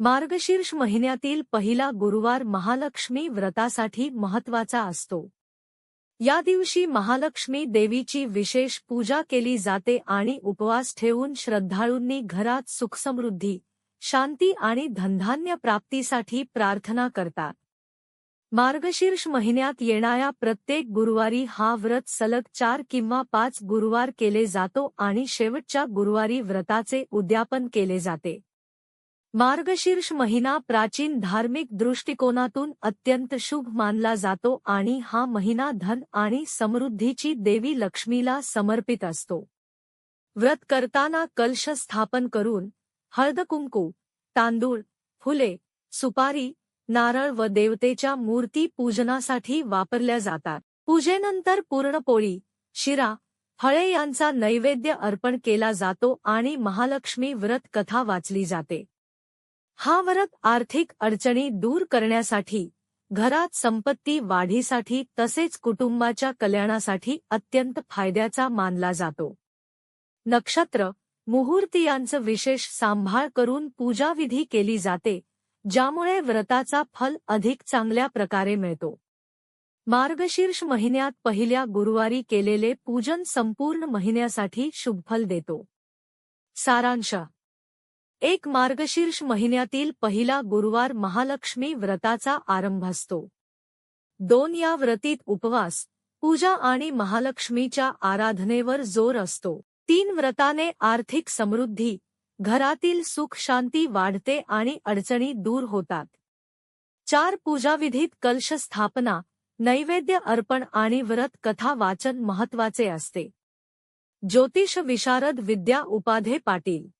मार्गशीर्ष महिन्यातील पहिला गुरुवार महालक्ष्मी व्रतासाठी महत्त्वाचा असतो. या दिवशी महालक्ष्मी देवीची विशेष पूजा केली जाते आणि उपवास ठेवून श्रद्धाळूंनी घरात सुखसमृद्धी शांती आणि धनधान्य प्राप्तीसाठी प्रार्थना करतात. मार्गशीर्ष महिन्यात येणाऱ्या प्रत्येक गुरुवारी हा व्रत सलग चार किंवा पाच गुरुवार केले जातो आणि शेवटच्या गुरुवारी व्रताचे उद्यापन केले जाते. मार्गशीर्ष महिना प्राचीन धार्मिक दृष्टिकोनातून अत्यंत शुभ मानला जातो आणि हा महिना धन आणि समृद्धीची देवी लक्ष्मीला समर्पित असतो. व्रत करताना कलश स्थापन करून हळदकुंकू तांदूळ फुले सुपारी नारळ व देवतेच्या मूर्ती पूजनासाठी वापरल्या जातात. पूजेनंतर पूर्णपोळी शिरा फळे यांचा नैवेद्य अर्पण केला जातो आणि महालक्ष्मी व्रत कथा वाचली जाते. हा व्रत आर्थिक अडचणी दूर करण्यासाठी घरात संपत्ती वाढीसाठी तसेच कुटुंबाच्या कल्याणासाठी अत्यंत फायद्याचा मानला जातो. नक्षत्र मुहूर्त यांचं विशेष सांभाळ करून पूजाविधी केली जाते ज्यामुळे व्रताचा फल अधिक चांगल्या प्रकारे मिळतो. मार्गशीर्ष महिन्यात पहिल्या गुरुवारी केलेले पूजन संपूर्ण महिन्यासाठी शुभफल देतो. सारांश एक मार्गशीर्ष महिन्यातील पहिला गुरुवार महालक्ष्मी व्रताचा आरंभ असतो. दोन या व्रतीत उपवास पूजा आणि महालक्ष्मीच्या आराधनेवर जोर असतो. तीन व्रताने आर्थिक समृद्धी घरातील सुख शांती वाढते आणि अडचणी दूर होतात. चार पूजाविधीत कलश स्थापना नैवेद्य अर्पण आणि व्रत कथा वाचन महत्त्वाचे असते. ज्योतिष विशारद विद्या उपाधे पाटील